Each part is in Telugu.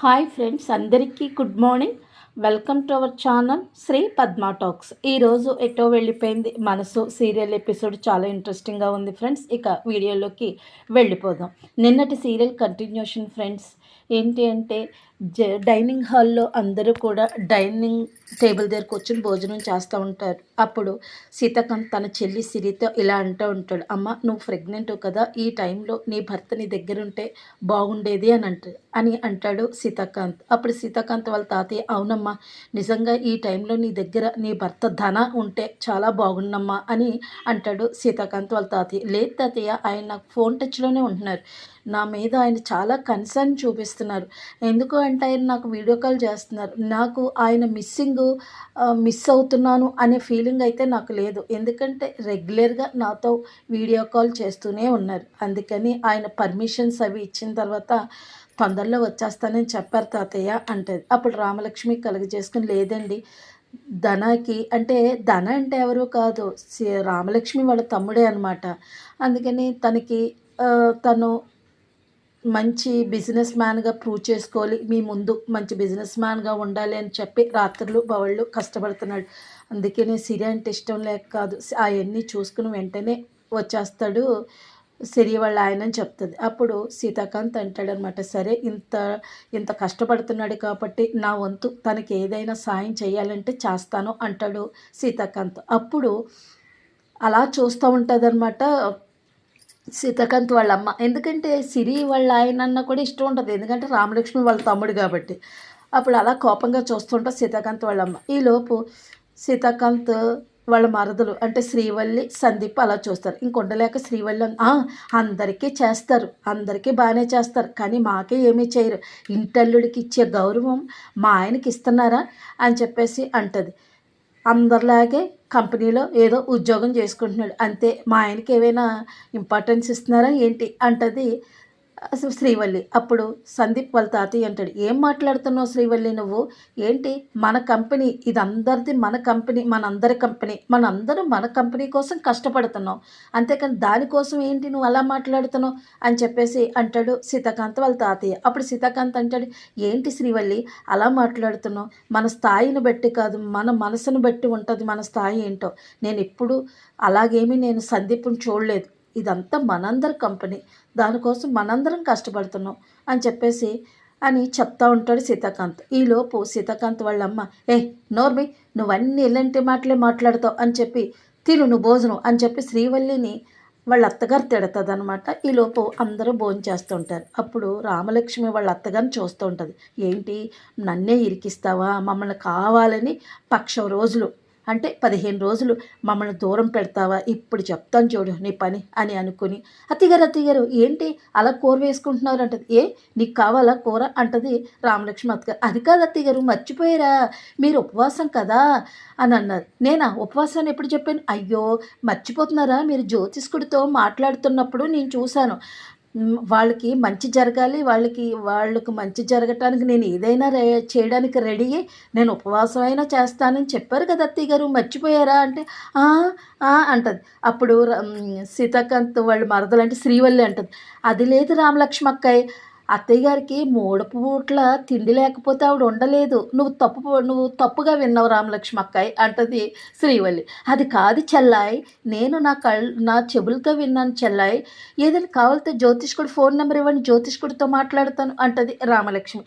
హాయ్ ఫ్రెండ్స్ అందరికీ good morning. Welcome to our channel Shri Padma talks. ఈరోజు ఎటో వెళ్ళిపోయింది? మనసు సీరియల్ ఎపిసోడ్ చాలా ఇంట్రెస్టింగ్గా ఉంది ఫ్రెండ్స్. ఇక వీడియోలోకి వెళ్ళిపోదాం. నిన్నటి సీరియల్ కంటిన్యూషన్ ఫ్రెండ్స్ ఏంటి అంటే డైనింగ్ హాల్లో అందరూ కూడా డైనింగ్ టేబుల్ దగ్గర కూర్చొని భోజనం చేస్తూ ఉంటారు. అప్పుడు సీతాకాంత్ తన చెల్లి సిరితో ఇలా అంటూ ఉంటాడు అమ్మ నువ్వు ప్రెగ్నెంట్ కదా ఈ టైంలో నీ భర్త నీ దగ్గర ఉంటే బాగుండేది అని అంట అని అంటాడు సీతాకాంత్. అప్పుడు సీతాకాంత్ వాళ్ళ తాతయ్య అవునమ్మా నిజంగా ఈ టైంలో నీ దగ్గర నీ భర్త ధన ఉంటే చాలా బాగుండమ్మా అని అంటాడు సీతాకాంత్ వాళ్ళ తాతయ్య. లేదు తాతయ్య ఆయన నాకు ఫోన్ టచ్లోనే ఉంటున్నారు. నా మీద ఆయన చాలా కన్సర్న్ చూపిస్తున్నారు. ఎందుకు అంటే ఆయన నాకు వీడియో కాల్ చేస్తున్నారు. నాకు ఆయన మిస్సింగ్ మిస్ అవుతున్నాను అనే ఫీలింగ్ అయితే నాకు లేదు. ఎందుకంటే రెగ్యులర్గా నాతో వీడియో కాల్ చేస్తూనే ఉన్నారు. అందుకని ఆయన పర్మిషన్స్ అవి ఇచ్చిన తర్వాత తొందరలో వచ్చేస్తానని చెప్పారు తాతయ్య అంటది అప్పుడు రామలక్ష్మి కలుగజేసుకుని లేదండి ధనకి అంటే ధన అంటే ఎవరు కాదు. రామలక్ష్మి వాళ్ళ తమ్ముడే అనమాట అందుకని తనకి తను మంచి బిజినెస్ మ్యాన్గా ప్రూవ్ చేసుకోవాలి. మీ ముందు మంచి బిజినెస్ మ్యాన్గా ఉండాలి అని చెప్పి రాత్రులు బవళ్ళు కష్టపడుతున్నాడు. నేను సిరి అంటే ఇష్టం లేక కాదు. అవన్నీ చూసుకుని వెంటనే వచ్చేస్తాడు సిరి వాళ్ళ ఆయన అని చెప్తుంది. అప్పుడు సీతాకాంత్ అంటాడనమాట సరే ఇంత ఇంత కష్టపడుతున్నాడు కాబట్టి నా వంతు తనకి ఏదైనా సాయం చేయాలంటే చేస్తాను అంటాడు సీతాకాంత్. అప్పుడు అలా చూస్తూ ఉంటుందన్నమాట సీతాకాంత్ వాళ్ళ అమ్మ ఎందుకంటే సిరి వాళ్ళ ఆయన అన్న కూడా ఇష్టం ఉంటుంది. ఎందుకంటే రామలక్ష్మి వాళ్ళ తమ్ముడు కాబట్టి. అప్పుడు అలా కోపంగా చూస్తుంటా సీతాకాంత్ వాళ్ళ అమ్మ ఈలోపు సీతాకాంత్ వాళ్ళ మరదలు అంటే శ్రీవల్లి సందీప్ అలా చూస్తారు. ఇంకొండలేక శ్రీవల్లి అందరికీ చేస్తారు. అందరికీ బాగానే చేస్తారు. కానీ మాకే ఏమీ చేయరు. ఇంటల్లుడికి ఇచ్చే గౌరవం మా ఆయనకి ఇస్తున్నారా అని చెప్పేసి అంటది. అందరిలాగే కంపెనీలో ఏదో ఉద్యోగం చేసుకుంటున్నాడు. అంతే మా ఆయనకి ఏమైనా ఇంపార్టెన్స్ ఇస్తున్నారా ఏంటి? అంటది శ్రీవల్లి అప్పుడు సందీప్ వాళ్ళ తాతయ్య అంటాడు ఏం మాట్లాడుతున్నావు శ్రీవల్లి నువ్వు? ఏంటి? మన కంపెనీ ఇది అందరిది మన కంపెనీ మనందరి కంపెనీ మనందరం మన కంపెనీ కోసం కష్టపడుతున్నాం. అంతేకాని దానికోసం ఏంటి నువ్వు అలా మాట్లాడుతున్నావు? అని చెప్పేసి అంటాడు సీతాకాంత్ వాళ్ళ తాతయ్య. అప్పుడు సీతాకాంత్ అంటాడు ఏంటి శ్రీవల్లి? అలా మాట్లాడుతున్నావు? మన స్థాయిని బట్టి కాదు మన మనసును బట్టి ఉంటుంది మన స్థాయి ఏంటో. నేను ఎప్పుడు అలాగేమీ నేను సందీప్ని చూడలేదు. ఇదంతా మనందరి కంపెనీ. దానికోసం మనందరం కష్టపడుతున్నాం అని చెప్పేసి అని చెప్తా ఉంటాడు సీతాకాంత్. ఈలోపు సీతాకాంత్ వాళ్ళమ్మ ఏ నోర్మి నువ్వన్నీ ఇలాంటి మాటలే మాట్లాడతావు అని చెప్పి తిను నువ్వు భోజనం అని చెప్పి శ్రీవల్లిని వాళ్ళ అత్తగారు తిడుతుంది అనమాట ఈలోపు అందరూ భోజనం చేస్తుంటారు అప్పుడు రామలక్ష్మి వాళ్ళ అత్తగారిని చూస్తూ ఉంటుంది. ఏంటి నన్నే ఇరికిస్తావా? మమ్మల్ని కావాలని పక్షం రోజులు అంటే పదిహేను రోజులు మమ్మల్ని దూరం పెడతావా? ఇప్పుడు చెప్తాను చూడు నీ పని అని అనుకుని. అతిగారు అత్తిగారు ఏంటి అలా కూర వేసుకుంటున్నారు అంటది. ఏ నీకు కావాలా కూర అంటది రామలక్ష్మి అత్తగారు. అది కాదు అత్తగారు మర్చిపోయారా? మీరు ఉపవాసం కదా అని అన్నారు. నేనా? ఉపవాసాన్ని ఎప్పుడు చెప్పాను? అయ్యో మర్చిపోతున్నారా? మీరు జ్యోతిష్కుడితో మాట్లాడుతున్నప్పుడు నేను చూశాను. వాళ్ళకి మంచి జరగాలి వాళ్ళకి వాళ్ళకు మంచి జరగటానికి నేను ఏదైనా రే చేయడానికి రెడీ నేను ఉపవాసం అయినా చేస్తానని చెప్పారు కదా అత్తయ్య గారు మర్చిపోయారా అంటే అంటది. అప్పుడు సీతాకాంత్ వాళ్ళు మరదలు అంటే శ్రీవల్లి అంటది. అది లేదు రామలక్ష్మక్కయ్య అత్తయ్య గారికి మూడు పూట్ల తిండి లేకపోతే ఆవిడ ఉండలేదు. నువ్వు తప్పు నువ్వు తప్పుగా విన్నావు రామలక్ష్మి అక్కాయి అంటది శ్రీవల్లి. అది కాదు చెల్లాయి నేను నా కళ్ళు నా చెవులతో విన్నాను చెల్లాయి. ఏదైనా కావాలితే జ్యోతిష్కుడు ఫోన్ నెంబర్ ఇవ్వండి జ్యోతిష్కుడితో మాట్లాడతాను అంటది రామలక్ష్మి.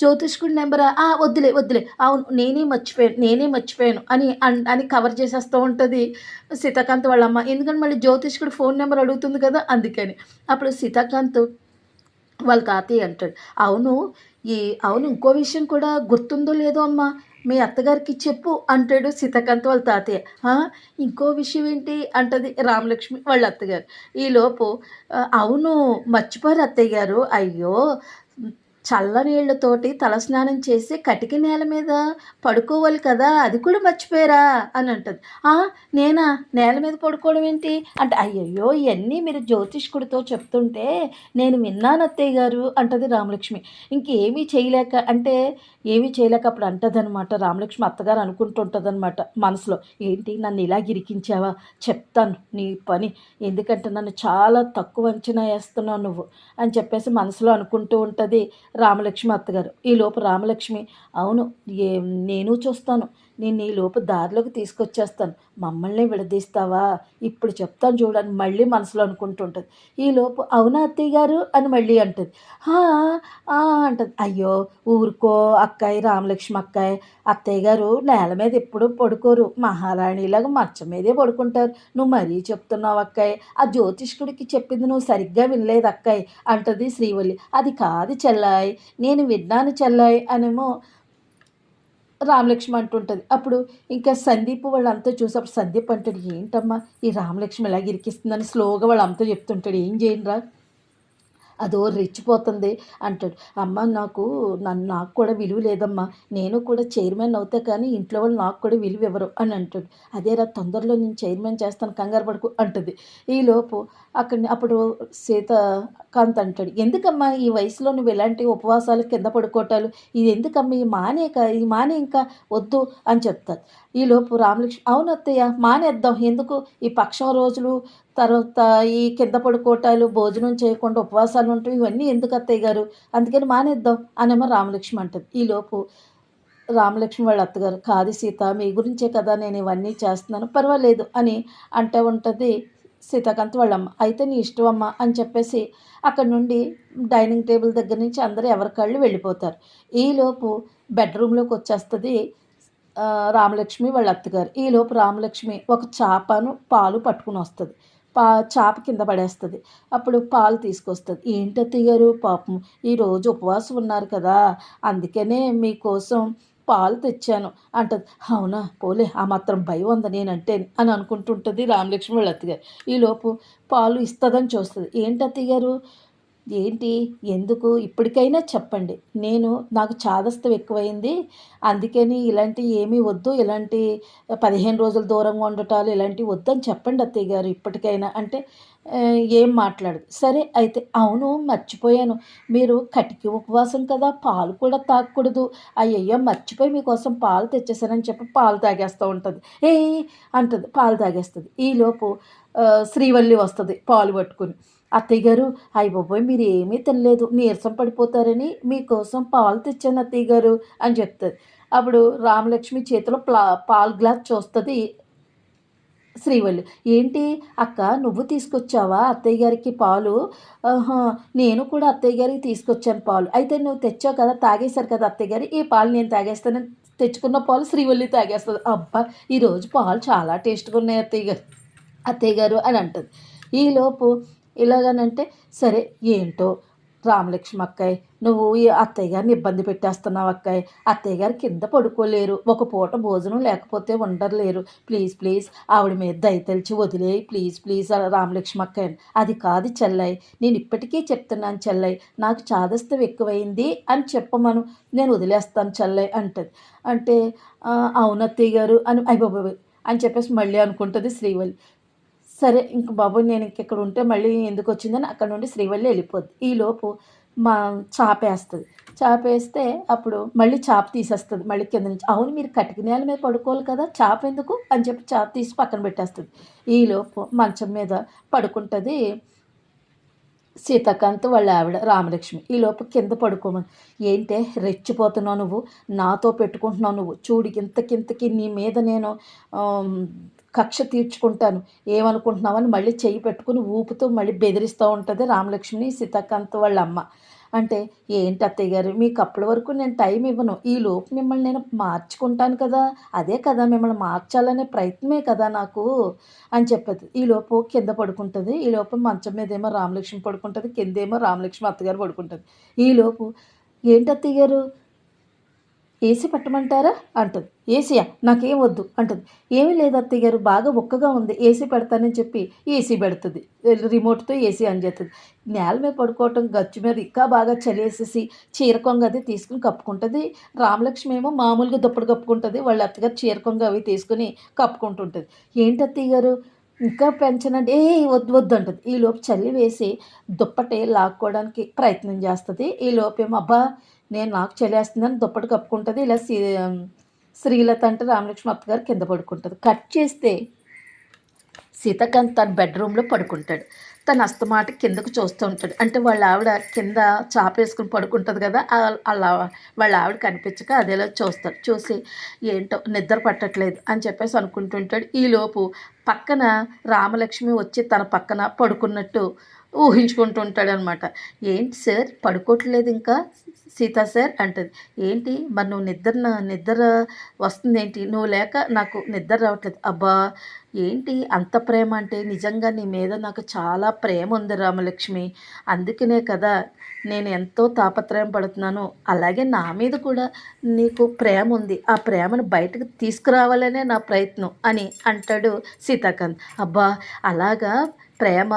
జ్యోతిష్కుడి నెంబరా? ఆ వద్దులే వద్దులే. అవును నేనే మర్చిపోయాను నేనే మర్చిపోయాను అని అని కవర్ చేసేస్తూ ఉంటుంది సీతాకాంత్ వాళ్ళమ్మ. ఎందుకంటే మళ్ళీ జ్యోతిష్కుడు ఫోన్ నెంబర్ అడుగుతుంది కదా అందుకని. అప్పుడు సీతాకాంత్ వాళ్ళ తాతయ్య అంటాడు. అవును ఈ అవును ఇంకో విషయం కూడా గుర్తుందో లేదో అమ్మా మీ అత్తగారికి చెప్పు అంటాడు సీతాకాంత్ వాళ్ళ తాతయ్య. ఇంకో విషయం ఏంటి అంటది రామలక్ష్మి వాళ్ళ అత్తగారు. ఈలోపు అవును మర్చిపోరు అత్తయ్య గారు. అయ్యో చల్లనీళ్ళతోటి తలస్నానం చేసి కటికి నేల మీద పడుకోవాలి కదా అది కూడా మర్చిపోయారా? అని అంటుంది. నేనా? నేల మీద పడుకోవడం ఏంటి? అంటే అయ్యయ్యో ఇవన్నీ మీరు జ్యోతిష్కుడితో చెప్తుంటే నేను విన్నాను అత్తయ్య గారు అంటది రామలక్ష్మి. ఇంకేమీ చేయలేక అంటే ఏమీ చేయలేక అప్పుడు అంటదనమాట రామలక్ష్మి అత్తగారు అనుకుంటుంటుందన్నమాట మనసులో. ఏంటి నన్ను ఇలా గిరికించావా? చెప్తాను నీ పని. ఎందుకంటే నన్ను చాలా తక్కువ అంచనా వేస్తున్నావు నువ్వు అని చెప్పేసి మనసులో అనుకుంటూ ఉంటుంది రామలక్ష్మి అత్తగారు. ఈ లోపు రామలక్ష్మి అవును ఏ నేను చూస్తాను. నేను ఈ లోపు దారిలోకి తీసుకొచ్చేస్తాను. మమ్మల్ని విడదీస్తావా? ఇప్పుడు చెప్తాను చూడండి మళ్ళీ మనసులో అనుకుంటుంటుంది. ఈ లోపు అవునా అత్తయ్య గారు? అని మళ్ళీ అంటుంది. అంటుంది ఆ" అంటది. అయ్యో ఊరుకో అక్కాయి రామలక్ష్మి అక్కాయి. అత్తయ్య గారు నేల మీద ఎప్పుడు పడుకోరు. మహారాణిలాగా మచ్చ మీదే పడుకుంటారు. నువ్వు మరీ చెప్తున్నావు అక్కాయి. ఆ జ్యోతిష్కుడికి చెప్పింది నువ్వు సరిగ్గా వినలేదు అక్కాయి అంటది శ్రీవల్లి. అది కాదు చెల్లాయి. నేను విన్నాను చెల్లాయి అనేమో రామలక్ష్మి అంటుంటుంది. అప్పుడు ఇంకా సందీప్ వాళ్ళంతా చూసి సందీప్ అంటాడు ఏంటమ్మా ఈ రామలక్ష్మి ఎలా ఇరికిస్తుందని స్లోగా వాళ్ళంతా చెప్తుంటాడు. ఏం చేయండిరా? అదో రెచ్చిపోతుంది అంటాడు. అమ్మ నాకు నన్ను నాకు కూడా విలువ లేదమ్మా. నేను కూడా చైర్మన్ అవుతా కానీ ఇంట్లో వాళ్ళు నాకు కూడా విలువ ఇవ్వరు అని అంటాడు. అదేరా తొందరలో నేను చైర్మన్ చేస్తాను కంగారు పడుకు అంటుంది. ఈలోపు అక్కడ అప్పుడు సీత కాంత్ అంటాడు. ఎందుకమ్మా ఈ వయసులో నువ్వు ఇలాంటి ఉపవాసాలు కింద పడుకోవటాలు ఇది ఎందుకమ్మా? ఈ మానే ఈ మానే ఇంకా? వద్దు అని చెప్తారు ఈలోపు రామలక్ష్మి అవును అత్తయ్య మానేద్దాం. ఎందుకు? ఈ పక్షం రోజులు తర్వాత ఈ కింద పడుకోటాలు భోజనం చేయకుండా ఉపవాసాలు ఉంటాయి ఇవన్నీ ఎందుకు అత్తయ్య గారు? అందుకని మానేద్దాం అనేమో రామలక్ష్మి అంటుంది. ఈలోపు రామలక్ష్మి వాళ్ళ అత్తగారు కాదు సీత మీ గురించే కదా నేను ఇవన్నీ చేస్తున్నాను పర్వాలేదు అని అంటూ ఉంటుంది సీతాకాంత్ వాళ్ళమ్మ. అయితే నీ ఇష్టం అమ్మ అని చెప్పేసి అక్కడ నుండి డైనింగ్ టేబుల్ దగ్గర నుంచి అందరూ ఎవరి కళ్ళు వెళ్ళిపోతారు. ఈలోపు బెడ్రూమ్లోకి వచ్చేస్తుంది రామలక్ష్మి వాళ్ళ అత్తగారు. ఈలోపు రామలక్ష్మి ఒక చేపను పాలు పట్టుకుని వస్తుంది. పా చాప కింద పడేస్తుంది. అప్పుడు పాలు తీసుకొస్తుంది. ఏంటి అత్తయ్య గారు? పాపం ఈరోజు ఉపవాసం ఉన్నారు కదా అందుకనే మీకోసం పాలు తెచ్చాను అంటది. అవునా? పోలే ఆ మాత్రం భయం ఉంది నేనంటే అని అనుకుంటుంటుంది రామలక్ష్మి వాళ్ళ అత్తగారు. ఈలోపు పాలు ఇస్తుందని చూస్తుంది. ఏంటి అత్తయ్య గారు? ఏంటి? ఎందుకు? ఇప్పటికైనా చెప్పండి. నేను నాకు చాదస్తం ఎక్కువైంది. అందుకని ఇలాంటి ఏమీ వద్దు. ఇలాంటి పదిహేను రోజులు దూరంగా ఉండటాలు ఇలాంటివి వద్దని చెప్పండి అత్తయ్య గారు ఇప్పటికైనా. అంటే ఏం మాట్లాడదు. సరే అయితే అవును మర్చిపోయాను. మీరు కటికి ఉపవాసం కదా పాలు కూడా తాగకూడదు. అయ్యయ్యో మర్చిపోయి మీకోసం పాలు తెచ్చేసానని చెప్పి పాలు తాగేస్తూ ఉంటుంది. ఏ అంటుంది. పాలు తాగేస్తుంది. ఈలోపు శ్రీవల్లి వస్తుంది పాలు పట్టుకుని. అత్తయ్య గారు అయ్య బాబోయ్ మీరు ఏమీ తినలేదు నీరసం పడిపోతారని మీకోసం పాలు తెచ్చాను అత్తయ్య గారు అని చెప్తుంది అప్పుడు రామలక్ష్మి చేతిలో ప్లా పాలు గ్లాస్ చూస్తుంది శ్రీవల్లి. ఏంటి అక్క నువ్వు తీసుకొచ్చావా అత్తయ్య గారికి పాలు? ఆహా, నేను కూడా అత్తయ్య గారికి తీసుకొచ్చాను పాలు. అయితే నువ్వు తెచ్చావు కదా తాగేశారు కదా అత్తయ్య గారు ఈ పాలు నేను తాగేస్తానని తెచ్చుకున్న పాలు శ్రీవల్లి తాగేస్తుంది. అబ్బా ఈరోజు పాలు చాలా టేస్ట్గా ఉన్నాయి అత్తయ్య గారు అత్తయ్య గారు అని అంటుంది. ఈలోపు ఇలాగనంటే సరే ఏంటో? రామలక్ష్మి అక్కయ్య నువ్వు ఈ అత్తయ్య గారిని ఇబ్బంది పెట్టేస్తున్నావు అక్కయ్య. అత్తయ్య గారు కింద పడుకోలేరు. ఒక పూట భోజనం లేకపోతే ఉండలేరు ప్లీజ్ ప్లీజ్ ఆవిడ మీద దయతలిచి వదిలే ప్లీజ్ ప్లీజ్ అలా రామలక్ష్మి అక్కయ్య అది కాదు చెల్లయ్య. నేను ఇప్పటికీ చెప్తున్నాను చెల్లయ్య. నాకు చాదస్తం ఎక్కువైంది అని చెప్పమను. నేను వదిలేస్తాను చెల్లయ్య అంటది. అంటే అవునత్తయ్య అవును అత్తయ్య గారు అని అయ్యబాబు అని చెప్పేసి మళ్ళీ అనుకుంటుంది శ్రీవల్లి. సరే ఇంక బాబు నేను ఇక్కడ ఉంటే మళ్ళీ ఎందుకు వచ్చిందని అక్కడ నుండి శ్రీవల్లి వెళ్ళిపోద్ది. ఈలోపు మా చాపేస్తుంది. చాపేస్తే అప్పుడు మళ్ళీ చాప తీసేస్తుంది. మళ్ళీ కింద నుంచి అవును మీరు కటిక నేల మీద పడుకోవాలి కదా చాప ఎందుకు? అని చెప్పి చాప తీసి పక్కన పెట్టేస్తుంది. ఈలోపు మంచం మీద పడుకుంటుంది సీతాకాంత్ వాళ్ళ ఆవిడ రామలక్ష్మి. ఈ లోపు కింద పడుకోమని. ఏంటే రెచ్చిపోతున్నావు నువ్వు? నాతో పెట్టుకుంటున్నావు నువ్వు? చూడు ఇంతకింతకి నీ మీద నేను కక్ష తీర్చుకుంటాను. ఏమనుకుంటున్నావని మళ్ళీ చెయ్యి పెట్టుకుని ఊపుతూ మళ్ళీ బెదిరిస్తూ ఉంటుంది రామలక్ష్మిని సీతాకాంత్ వాళ్ళ అమ్మ అంటే ఏంటి అత్తయ్య గారు మీకు అప్పటి వరకు నేను టైం ఇవ్వను. ఈ లోపు మిమ్మల్ని నేను మార్చుకుంటాను కదా అదే కదా మిమ్మల్ని మార్చాలనే ప్రయత్నమే కదా నాకు అని చెప్పేది. ఈ లోపు కింద పడుకుంటుంది ఈ లోపు మంచం మీద ఏమో రామలక్ష్మి పడుకుంటుంది కిందేమో రామలక్ష్మి అత్తగారు పడుకుంటుంది. ఈ లోపు ఏంటి అత్తయ్య గారు? ఏసీ పెట్టమంటారా? అంటుంది. ఏసీయా? నాకేం వద్దు అంటుంది. ఏమీ లేదు అత్తయ్య గారు బాగా ఒక్కగా ఉంది. ఏసీ పెడతానని చెప్పి ఏసీ పెడుతుంది. రిమోట్తో ఏసీ అని చేస్తుంది నేల మీద పడుకోవటం గచ్చు మీద ఇంకా బాగా చలేసేసి చీర కొంగ అది తీసుకుని కప్పుకుంటుంది. రామలక్ష్మి ఏమో మామూలుగా దుప్పటి కప్పుకుంటుంది. వాళ్ళ అత్తగారు చీర కొంగ అవి తీసుకుని కప్పుకుంటుంటుంది. ఏంటి అత్తయ్య గారు? ఇంకా పెంచనండి. ఏ వద్దు వద్దు అంటుంది. ఈ లోపు చల్లి వేసి దుప్పటి లాక్కోవడానికి ప్రయత్నం చేస్తుంది. ఈ లోపేమో అబ్బా నేను నాకు చలేస్తుందని దుప్పటి కప్పుకుంటుంది ఇలా శ్రీ శ్రీలత అంటే రామలక్ష్మి అత్తగారు కింద పడుకుంటుంది. కట్ చేస్తే సీతాకాంత్ తన బెడ్రూమ్లో పడుకుంటాడు. తను అస్తమాట కిందకు చూస్తూ ఉంటాడు. అంటే వాళ్ళ ఆవిడ కింద చాపేసుకుని పడుకుంటుంది కదా అలా వాళ్ళ ఆవిడ కనిపించక అదేలా చూస్తాడు. చూసి ఏంటో నిద్ర పట్టట్లేదు అని చెప్పేసి అనుకుంటుంటాడు ఈలోపు పక్కన రామలక్ష్మి వచ్చి తన పక్కన పడుకున్నట్టు ఊహించుకుంటుంటాడు అనమాట ఏంటి సార్ పడుకోవట్లేదు ఇంకా? సీతా సార్ అంటది. ఏంటి? మరి నువ్వు నిద్ర నిద్ర వస్తుంది ఏంటి నువ్వు లేక నాకు నిద్ర రావట్లేదు. అబ్బా ఏంటి? అంత ప్రేమ అంటే నిజంగా నీ మీద నాకు చాలా ప్రేమ ఉంది రామలక్ష్మి. అందుకనే కదా నేను ఎంతో తాపత్రయం పడుతున్నాను. అలాగే నా మీద కూడా నీకు ప్రేమ ఉంది. ఆ ప్రేమను బయటకు తీసుకురావాలనే నా ప్రయత్నం అని అంటాడు సీతాకాంత్. అబ్బా అలాగా ప్రేమ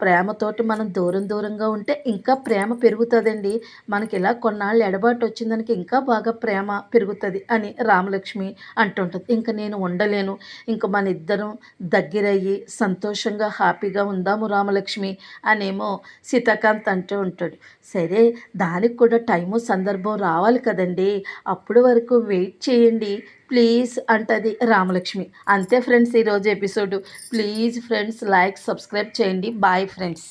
ప్రేమతోటి మనం దూరం దూరంగా ఉంటే ఇంకా ప్రేమ పెరుగుతుందండి. మనకి ఇలా కొన్నాళ్ళు ఎడబాటు వచ్చిందానికి ఇంకా బాగా ప్రేమ పెరుగుతుంది అని రామలక్ష్మి అంటుంటుంది. ఇంకా నేను ఉండలేను. ఇంకా మన ఇద్దరం దగ్గరయ్యి సంతోషంగా హ్యాపీగా ఉందాము రామలక్ష్మి అనేమో సీతాకాంత్ అంటూ ఉంటాడు. సరే దానికి కూడా టైము సందర్భం రావాలి కదండి. అప్పటి వరకు వెయిట్ చేయండి. ప్లీజ్ అంటది రామలక్ష్మి. అంతే ఫ్రెండ్స్ ఈరోజు episode. Please friends like subscribe చేయండి. Bye friends.